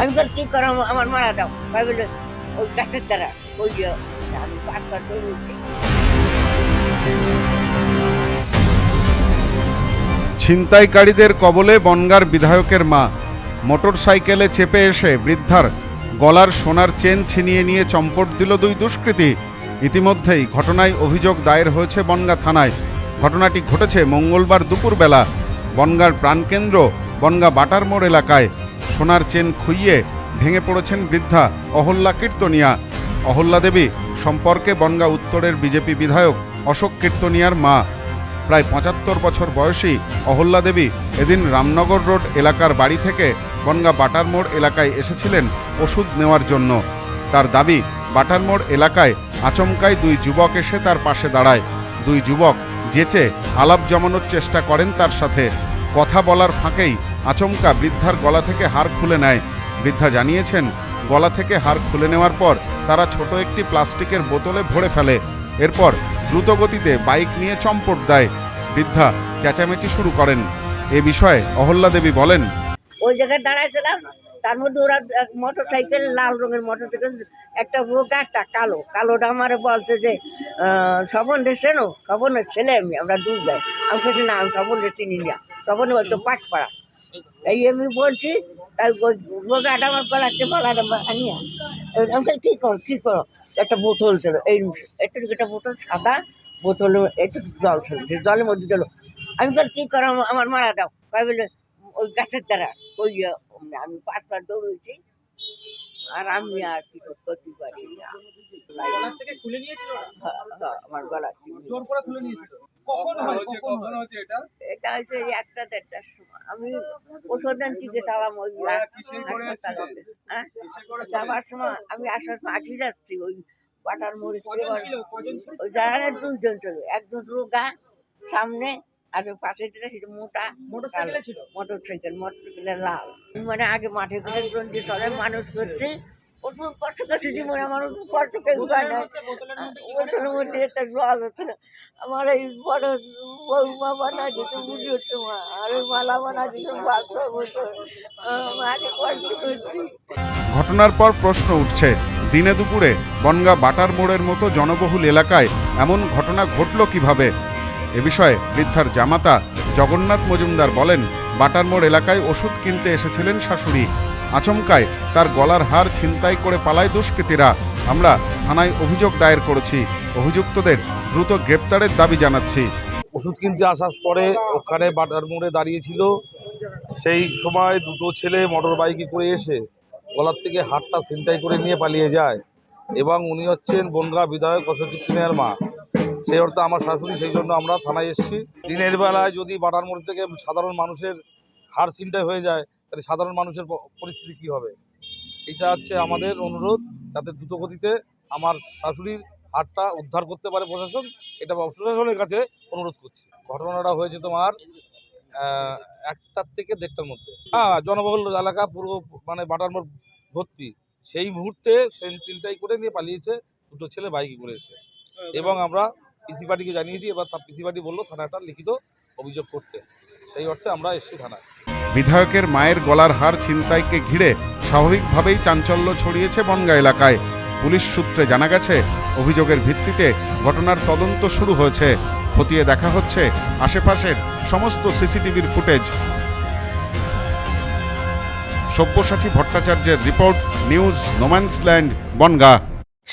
আমি বল কি করো, আমার মারা দাও। ভাই বলে ওই গাছের দ্বারা, ওই যে, আমি পাঁচবার দৌড়েছি ছিনতাইকারীদের কবলে বনগার বিধায়কের মা। মোটর সাইকেলে চেপে এসে বৃদ্ধার গলার সোনার চেন ছিনিয়ে নিয়ে চম্পট দিল দুই দুষ্কৃতী। ইতিমধ্যেই ঘটনায় অভিযোগ দায়ের হয়েছে বনগা থানায়। ঘটনাটি ঘটেছে মঙ্গলবার দুপুরবেলা। বনগার প্রাণকেন্দ্র বনগা বাটার মোড় এলাকায়। সোনার চেন খুইয়ে ভেঙে পড়েছেন বৃদ্ধা অহল্যা কীর্তনিয়া। অহল্যা দেবী সম্পর্কে বনগা উত্তরের বিজেপি বিধায়ক অশোক কীর্তনিয়ার মা। প্রায় পঁচাত্তর বছর বয়সী অহল্যা দেবী এদিন রামনগর রোড এলাকার বাড়ি থেকে বনগা বাটার মোড় এলাকায় এসেছিলেন ওষুধ নেওয়ার জন্য। তার দাবি, বাটার মোড় এলাকায় আচমকায় দুই যুবক এসে তার পাশে দাঁড়ায়। দুই যুবক যেচে আলাপ জমানোর চেষ্টা করেন তার সাথে। কথা বলার ফাঁকেই আচমকা বৃদ্ধার গলা থেকে হার খুলে নেয়। বৃদ্ধা জানিয়েছেন গলা থেকে হার খুলে নেওয়ার পর তারা ছোট একটি প্লাস্টিকের বোতলে ভরে ফেলে। এরপর দ্রুত গতিতে বাইক নিয়ে চম্পট দেয়। বৃদ্ধা চেঁচামেচি শুরু করেন। এ বিষয়ে অহল্যা দেবী বলেন ওই জায়গায় দাঁড়াইছিলাম তার মধ্যে ওরা মোটর সাইকেল লাল রঙের মোটর সাইকেল একটা একটা কালো। কালোটা আমার বলছে যে আহ, স্বপন রে চেনো ছেলে আমি আমরা দুই ভাই। আমি না আমি স্বপন রে চিনি না। স্বপন বলতো পাটপাড়া। এই আমি বলছি তাই রোগাটা আমার গলাতে গলাটা আনিয়া আমি বলি, কী করো কী করো? একটা বোতল ছিল এই একটু একটা বোতল সাদা বোতলে একটু জল ছিল সে জলের মধ্যে দিল। আমি বলি কী করো আমার- মারা দাও। কয় বলে ওই গাছের দ্বারা ওই আমি আমি পাঁচবার দৌড়েছি আর আমি আর কিছু করতে পারি না? হ্যাঁ, হ্যাঁ, আমার গলা জোর করে খুলে নিয়েছিল? কখন হয় কখন হয়? এটা? হচ্ছে এই একটা দেড়টার সময়। আমি ওষুধ আনতে গেছিলাম ওই হাসপাতালে হ্যাঁ? সময় আমি আসার সময় যাচ্ছি ওই বাটার জায়গায় দুইজন ছিল। একজন রোগা সামনে আর পাশে যেটা সেটা মোটা। মোটরসাইকেলে ছিল? মোটর সাইকেল মোটর সাইকেলে লাল। মানে আগে মাঠে করে চলে মানুষ করছে প্রচুর কষ্ট করছে জীবনে আমার কষ্ট কেউ পায় না বোতলের মধ্যে একটা জল হচ্ছে আমার এই বড় বৌমা বানা দিতে বুঝি হচ্ছে মা আর ওই মালা বানা দিতে বাচ্চা কষ্ট করছি। ঘটনার পর প্রশ্ন উঠছে দিনে দুপুরে বনগা বাটার মোড়ের মতো জনবহুল এলাকায় এমন ঘটনা ঘটল কীভাবে? এ বিষয়ে বৃদ্ধার জামাতা জগন্নাথ মজুমদার বলেন বাটার মোড় এলাকায় ওষুধ কিনতে এসেছিলেন শাশুড়ি। আচমকায় তার গলার হার ছিনতাই করে পালায় দুষ্কৃতীরা। আমরা থানায় অভিযোগ দায়ের করেছি। অভিযুক্তদের দ্রুত গ্রেপ্তারের দাবি জানাচ্ছি। ওষুধ কিনতে আসার পরে ওখানে বাটার মোড়ে দাঁড়িয়েছিল। সেই সময় দুটো ছেলে মোটর বাইকে করে এসে গলার থেকে হাতটা ছিনতাই করে নিয়ে পালিয়ে যায় এবং উনি হচ্ছেন বনগা বিধায়ক অশোক কীর্তনের মা। সেই অর্থে আমার শাশুড়ি, সেই জন্য আমরা থানায় এসেছি। দিনের বেলায় যদি বাটার মোড় থেকে সাধারণ মানুষের হার ছিনতাই হয়ে যায় তাহলে সাধারণ মানুষের পরিস্থিতি কি হবে? এটা হচ্ছে আমাদের অনুরোধ, যাতে দ্রুতগতিতে আমার শাশুড়ির হারটা উদ্ধার করতে পারে প্রশাসন। এটা প্রশাসনের কাছে অনুরোধ করছি। ঘটনাটা হয়েছে তোমার একটার থেকে দেড়টার মধ্যে। হ্যাঁ জনবহুল এলাকা পুরো মানে বাটার মোড় ভর্তি। সেই মুহূর্তে সেন্টিনটাই করে নিয়ে পালিয়েছে, দুটো ছেলে বাইকে করে এসে এবং আমরা পিসি পার্টিকে জানিয়েছি, এবার পিসি পার্টি বলল থানাটা লিখিত অভিযোগ করতে। সেই অর্থে আমরা এসেছি থানায়। বিধায়কের মায়ের গলার হার ছিনতাইকে ঘিরে স্বাভাবিকভাবেই চাঞ্চল্য ছড়িয়েছে বনগা এলাকায়। পুলিশ সূত্রে জানা গেছে, অভিযোগের ভিত্তিতে ঘটনার তদন্ত শুরু হয়েছে। খতিয়ে দেখা হচ্ছে আশেপাশের সমস্ত সিসিটিভির ফুটেজ। সব্যসাচী ভট্টাচার্যের report, news, no man's land, Bongaon.